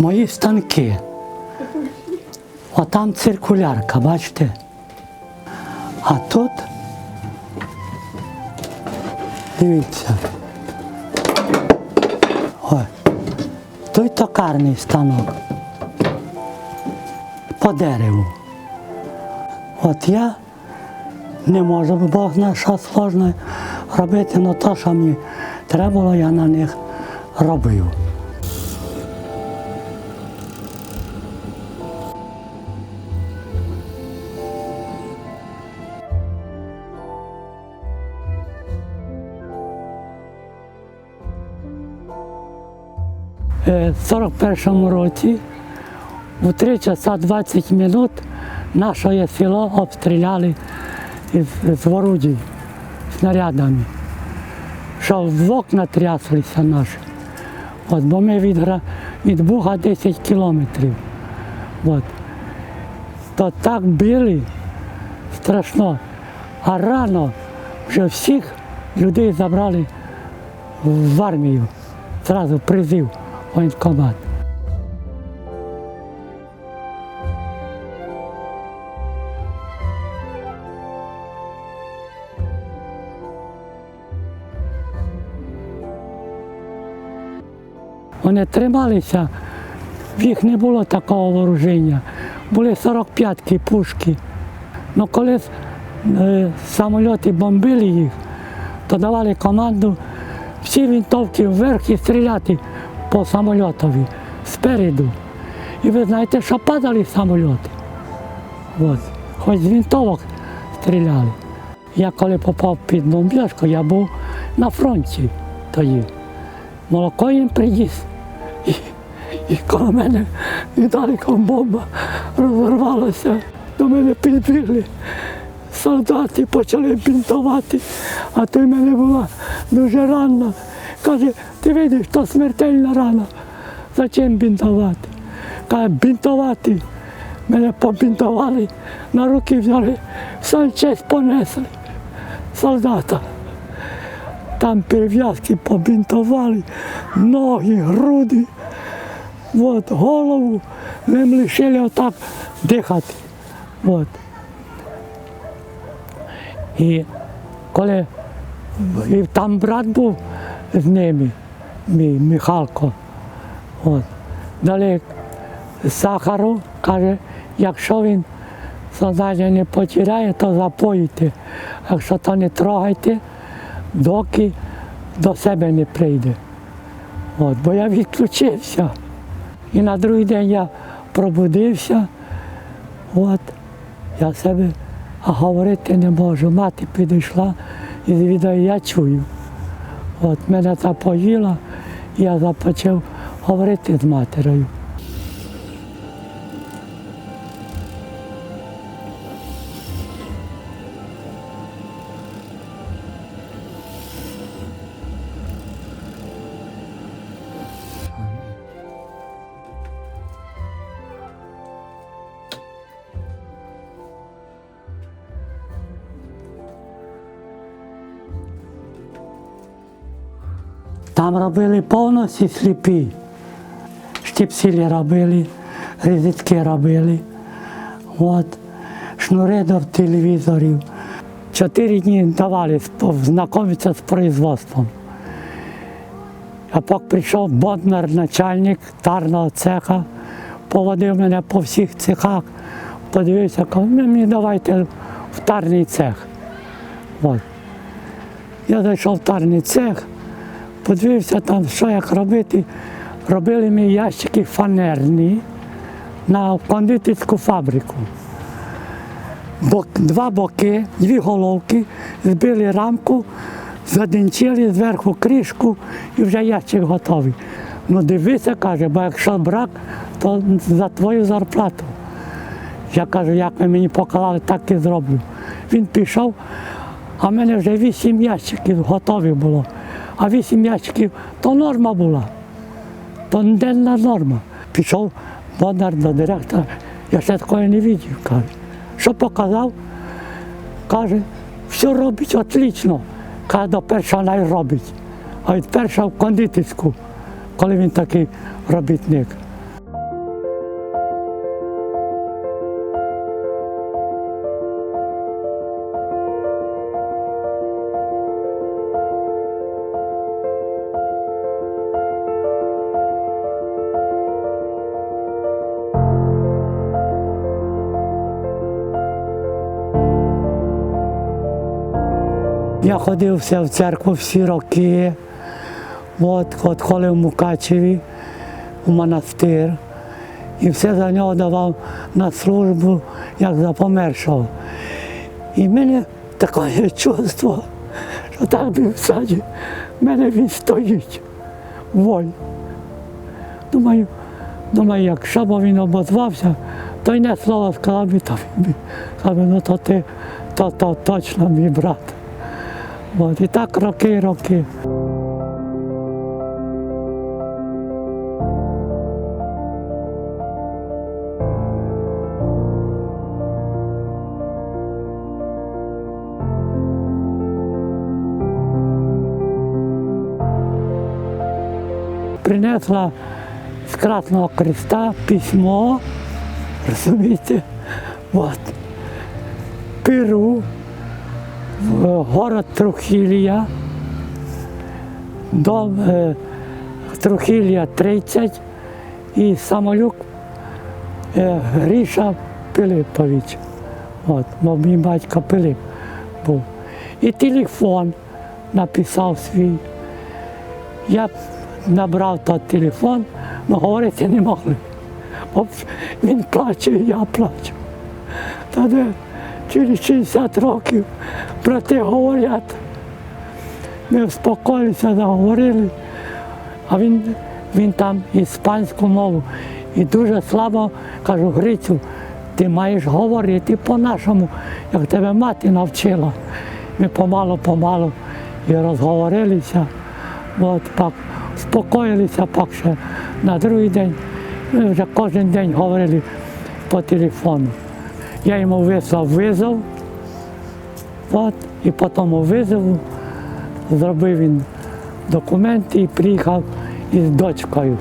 Мої станки. Отам циркулярка, бачите? А тут дивіться. Ой, той токарний станок по дереву. От я не можу, бо що сложно робити, але то, що мені треба було, я на них робив. Е, 41-му році у 3 часа 20 минут наше село обстріляли з орудій снарядами, що в окна тряслися наші. От, бо ми від, від Буга 10 кілометрів. От. То так били страшно. А рано вже всіх людей забрали в армію. Зразу призив воєнкомат. Вони трималися, в їх не було такого вооруження. Були 45-ки пушки. Ну коли е, самоліти бомбили їх, то давали команду всі винтовки вверх і стріляти по самольотові спереду. І ви знаєте, що падали самольоти. От. Хоч з винтовок стріляли. Я коли попав під бомбіжку, я був на фронті тоді. Молоко їм приніс. І, і коло мене недалеко бомба розірвалася. До мене підбігли. Солдати почали бінтувати, а то й мене була дуже рана. Каже, ти видиш, то смертельна рана. Зачем бінтувати? Каже, бінтувати. Мене побінтували, на руки взяли, санчесть понесли солдата. Там перев'язки побінтували, ноги, груди, от, голову, ним лишили отак дихати. От. І коли і там брат був з ними, мій Михалко, от, дали сахару, каже, якщо він сознання не потеряє, то запоїте. Якщо то не трогайте, доки до себе не прийде. От, бо я відключився. І на другий день я пробудився, от, я себе говорити не можу. Мати підійшла і звідає, я чую. От мене запоїла, я започав говорити з матерою. Там робили повністю сліпі. Штіпсілі робили, різитки робили, от, шнури до телевізорів. Чотири дні давали знайомитися з производством. А поки прийшов Боднар, начальник тарного цеха, поводив мене по всіх цехах, подивився, каже, «Ну, мені давайте в тарний цех. От. Я зайшов в тарний цех, подивився там, що як робити. Робили ми ящики фанерні на кондитерську фабрику. Бок, два боки, дві головки, збили рамку, задинчили зверху кришку і вже ящик готовий. Ну дивися, каже, бо якщо брак, то за твою зарплату. Я кажу, як ви мені поклали, так і зроблю. Він пішов, а в мене вже вісім ящиків готові було. А вісім ящиків то норма була. То денна норма. Пішов Бондар до директора. Я ще такого не бачив. Каже. Що показав? Каже, все робить отлично. Каже, до першого не робить. А від першого в кондитерську, коли він такий робітник. Я ходив все в церкву всі роки. От, от коли в Мукачеві, у монастир. І все за нього давав на службу, як за помершого. І в мене таке чувство, що би в саді, в мене він стоїть. Воль. Думаю, думаю, якщо б він обозвався, то й не слово сказав би, то він би сказав, ну то ти, то, то точно мій брат. От, і так роки, роки. Принесла з Красного Креста письмо, розумієте, от, Перу, в город Трухілія, дом е, Трухілія 30 і самолюк е, Гріша Пилипович. От, бо мій батько Пилип був. І телефон написав свій. Я набрав той телефон, але говорити не могли. Він плаче, я плачу. Тоді через 60 років брати говорять. Ми успокоїлися, заговорили, а він, він там іспанську мову. І дуже слабо кажу, Грицю, ти маєш говорити по-нашому, як тебе мати навчила. Ми помалу-помалу і розговорилися. От пак спокоїлися, пак ще на другий день. Ми вже кожен день говорили по телефону. Я йому вислав визов, от, і по тому визову зробив він документи і приїхав із дочкою.